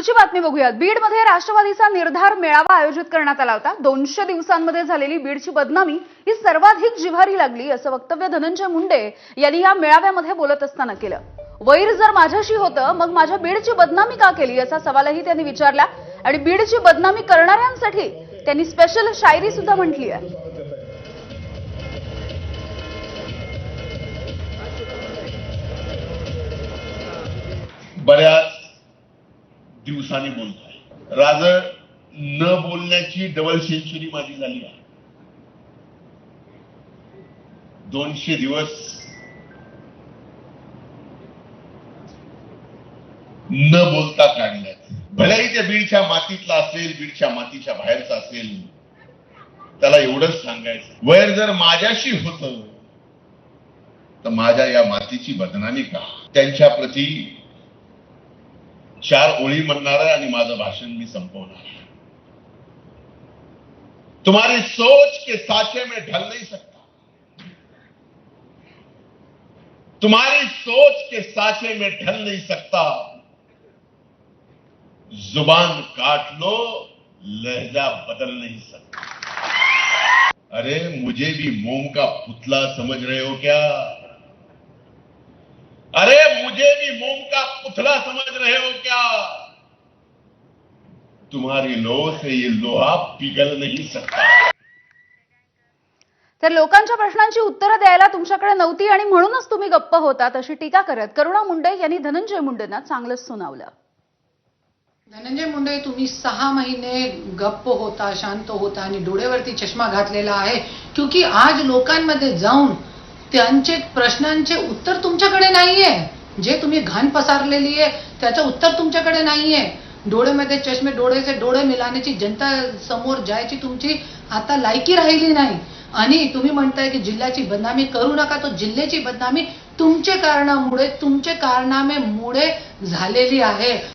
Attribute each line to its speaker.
Speaker 1: पुढची बातमी बघूयात. बीडमध्ये राष्ट्रवादीचा निर्धार मेळावा आयोजित करण्यात आला होता. दोनशे दिवसांमध्ये झालेली बीडची बदनामी ही सर्वाधिक जिव्हारी लागली असं वक्तव्य धनंजय मुंडे यांनी या मेळाव्यामध्ये बोलत असताना केलं. वैर जर माझ्याशी होतं मग माझ्या बीडची बदनामी का केली असा सवालही त्यांनी विचारला. आणि बीडची बदनामी करणाऱ्यांसाठी त्यांनी स्पेशल शायरी सुद्धा म्हटली आहे.
Speaker 2: बऱ्याच दिवसाने बोलतोय. राज न बोलण्याची डबल सेंचुरी माझी झाली आहे. दोनशे दिवस न बोलता काढल्यात. भलेही त्या बीडच्या मातीतला असेल बीडच्या मातीच्या बाहेरचा असेल त्याला एवढंच सांगायचं. वैर जर माझ्याशी होत तर माझ्या या मातीची बदनामी का? त्यांच्या प्रती चार ओळी म्हणणार आहे आणि माझं भाषण मी संपवणार. तुम्हारी सोच के साचे में ढल नहीं सकता. तुम्हारी सोच के साचे में ढल नहीं सकता. ज़ुबान काट लो, लहजा बदल नहीं सकता. अरे, मुझे भी मोम का पुतला समझ रहे हो क्या? अरे मुझे भी मोम का पुतला समझ रहे हो क्या? तुम्हारी लोह से ये लोहा पिघल नहीं सकता।
Speaker 1: तर लोकांच्या प्रश्नांची उत्तरं द्यायला तुमच्याकडे नव्हती आणि म्हणूनच तुम्ही गप्प होतात अशी टीका करत करुणा मुंडे यांनी धनंजय मुंडेंना चांगलंच सुनावलं.
Speaker 3: धनंजय मुंडे तुम्ही सहा महिने गप्प होता शांत होता आणि डोळ्यावरती चष्मा घातलेला आहे. क्योंकि आज लोकांमध्ये जाऊन त्यांचे प्रश्नांचे उत्तर तुमच्याकडे नाहीये. जे तुम्ही घाण पसारलेली आहे त्याचं उत्तर तुमच्याकडे नाहीये. डोळ्यामध्ये चष्मे डोळ्याचे डोळे मिळाण्याची जनता समोर जायची तुमची आता लायकी राहिली नाही. आणि तुम्ही म्हणताय की जिल्ह्याची बदनामी करू नका तो जिल्ह्याची बदनामी तुमचे कारणामुळे तुमचे कारणामेमुळे झालेली आहे.